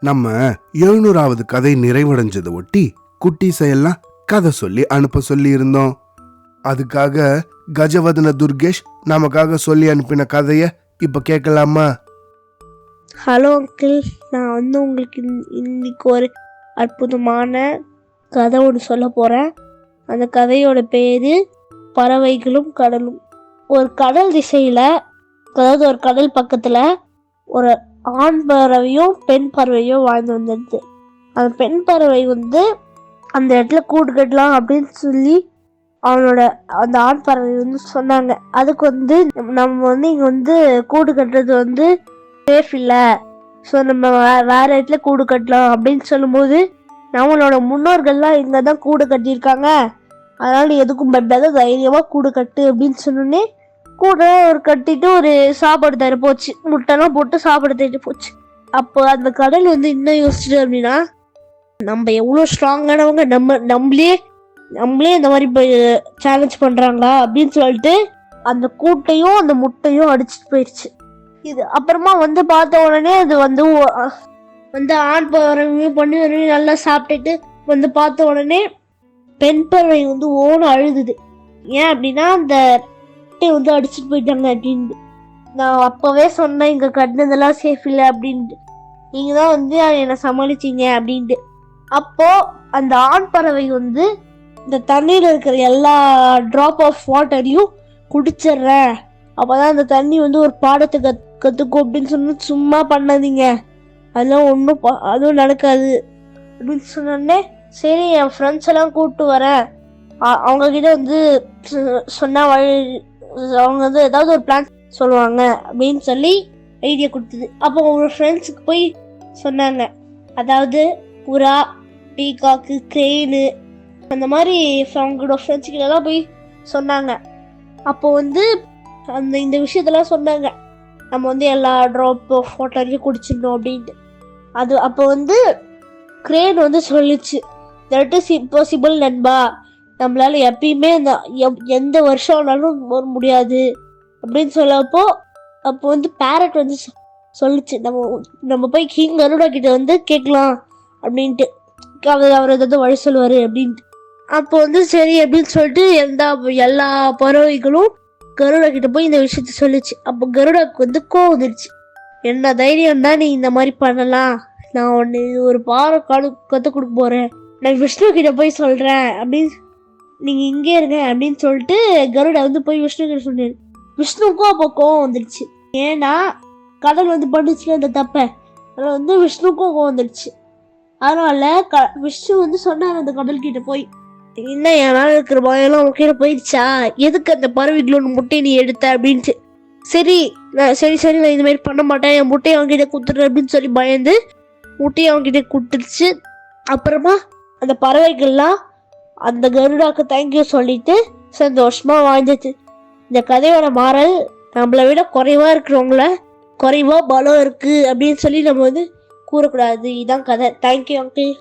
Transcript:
நம்ம எழுநூறாவது கதை நிறைவடைஞ்சதை ஒட்டி குட்டீஸையெல்லாம் கதை சொல்லி அனுப்ப சொல்லி இருந்தோம் அதுக்காக கஜவதன துர்கேஷ் நமக்காக சொல்லி அனுப்பின கதைய இப்ப கேட்கலாமா? ஹலோ அங்கிள் நான் வந்து உங்களுக்கு இன்- இன்னைக்கு ஒரு அற்புதமான கதை ஒன்று சொல்ல போகிறேன் அந்த கதையோட பேர் பறவைகளும் கடலும். ஒரு கடல் திசையில் அதாவது ஒரு கடல் பக்கத்தில் ஒரு ஆண் பறவையும் பெண் பறவையும் வாழ்ந்து வந்துடுது அந்த பெண் பறவை வந்து அந்த இடத்துல கூடு கட்டலாம் அப்படின்னு சொல்லி அவனோட அந்த ஆண் பறவை வந்து சொன்னாங்க. அதுக்கு வந்து நம்ம வந்து இங்கே வந்து கூடு கட்டுறது வந்து சேஃப் இல்லை. ஸோ நம்ம வே- வேற இடத்துல கூடு கட்டலாம் அப்படின்னு சொல்லும்போது நம்மளோட முன்னோர்கள்லாம் இங்கே தான் கூடு கட்டியிருக்காங்க. அதனால எதுக்கும் பயப்படாத தைரியமாக கூடு கட்டு அப்படின்னு சொன்னோன்னே கூட ஒரு கட்டிட்டு ஒரு சாப்பாடு தர போச்சு. முட்டைலாம் போட்டு சாப்பாடு தர போச்சு. அப்போ அந்த கடல் வந்து என்ன யோசிச்சுட்டு அப்படின்னா நம்ம எவ்வளோ ஸ்ட்ராங்கானவங்க நம்ம நம்மளே நம்மளே இந்த மாதிரி சேலஞ்ச் பண்ணுறாங்களா அப்படின்னு சொல்லிட்டு அந்த கூட்டையும் அந்த முட்டையும் அடிச்சிட்டு போயிடுச்சு இது அப்புறமா வந்து பார்த்த உடனே அது வந்து வந்து ஆண் பறவையும் பொண்ணு வரவங்க நல்லா சாப்பிட்டுட்டு வந்து பார்த்த உடனே பெண் பறவை வந்து ஓன அழுதுது. ஏன் அப்படின்னா அந்த முட்டையை வந்து அடிச்சுட்டு போயிட்டாங்க அப்படின்ட்டு. நான் அப்போவே சொன்னேன் இங்கே கட்டினதெல்லாம் சேஃப் இல்லை அப்படின்ட்டு. நீங்கள் தான் வந்து என்னை சமாளிச்சீங்க அப்படின்ட்டு. அப்போது அந்த ஆண் பறவை வந்து இந்த தண்ணியில் இருக்கிற எல்லா ட்ராப் ஆஃப் வாட்டரையும் குடிச்சிடுறேன். அப்பதான் அந்த தண்ணி வந்து ஒரு பாடத்தை கத் கற்றுக்கும் அப்படின்னு சொன்னா சும்மா பண்ணாதீங்க. அதெல்லாம் ஒன்றும் அதுவும் நடக்காது. அப்படின்னு சொன்னோடனே சரி என் ஃப்ரெண்ட்ஸ் எல்லாம் கூப்பிட்டு வரேன். அவங்கக்கிட்ட வந்து சொ- வழி அவங்க வந்து ஏதாவது ஒரு பிளான் சொல்லுவாங்க அப்படின்னு சொல்லி ஐடியா கொடுத்தது. அப்போ அவங்க ஃப்ரெண்ட்ஸுக்கு போய் சொன்னாங்க. அதாவது புறா பீகாக்கு கிரெயினு அந்த மாதிரி அவங்களோட ஃப்ரெண்ட்ஸுக்கிட்டலாம் போய் சொன்னாங்க. அப்போ வந்து அந்த இந்த விஷயத்தெல்லாம் சொன்னாங்க. நம்ம வந்து எல்லா ட்ராப்போ ஃபோட்டோலையும் குடிச்சிடணும் அப்படின்ட்டு. அது அப்போ வந்து கிரேன் வந்து சொல்லிச்சு. தட் இஸ் இம்பாசிபிள் நண்பா. நம்மளால எப்பயுமே அந்த எப்- எந்த வருஷம் ஆனாலும் வர முடியாது அப்படின்னு சொல்லப்போ அப்போ வந்து பேரட் வந்து சொ- சொல்லுச்சு. நம்ம நம்ம போய் கிங் கருடா கிட்ட வந்து கேட்கலாம் அப்படின்ட்டு. அவர் அவர் ஏதாவது வழி சொல்லுவார் அப்படின்ட்டு. அப்போ வந்து சரி அப்படின்னு சொல்லிட்டு எந்த எல்லா பறவைகளும் கருடா கிட்ட போய் இந்த விஷயத்த சொல்லுச்சு. அப்போ கருடாக்கு வந்து கோவம் வந்துருச்சு. என்ன தைரியம்னா நீ இந்த மாதிரி பண்ணலாம்? நான் ஒன்று ஒரு பாறை காடு கற்றுக் கொடுக்க போகிறேன் நான் விஷ்ணு கிட்ட போய் சொல்கிறேன் அப்படின்னு நீங்கள் இங்கே இருங்க அப்படின்னு சொல்லிட்டு கருடா வந்து போய் விஷ்ணு கிட்ட சொன்னாரு. விஷ்ணுக்கும் அப்போ கோவம் வந்துடுச்சு. ஏன்னா கடல் வந்து பண்ணுச்சுல அந்த தப்பை. அதில் வந்து விஷ்ணுக்கும் கோவம் வந்துடுச்சு. அதனால க விஷ்ணு வந்து சொன்னார் அந்த கடல்கிட்ட போய். என்ன என் மேல இருக்கிற பயம்லாம் உங்ககிட்ட போயிடுச்சா? எதுக்கு அந்த பறவைகளோட முட்டையை நீ எடுத்த அப்படின்ட்டு. சரி நான் சரி சரி நான் இந்த மாதிரி பண்ண மாட்டேன். என் முட்டையை அவங்ககிட்ட கொடுத்துட்றேன் அப்படின்னு சொல்லி பயந்து முட்டையை அவங்ககிட்ட கொடுத்துருச்சு அப்புறமா அந்த பறவைகள்லாம் அந்த கருடாக்கு தேங்க்யூ சொல்லிட்டு சந்தோஷமா வாழ்ந்துச்சு இந்த கதையோட மாறல் நம்மளை விட குறைவா இருக்கிறவங்கள குறைவா பலம் இருக்கு அப்படின்னு சொல்லி நம்ம வந்து கூறக்கூடாது. இதுதான் கதை. Thank you uncle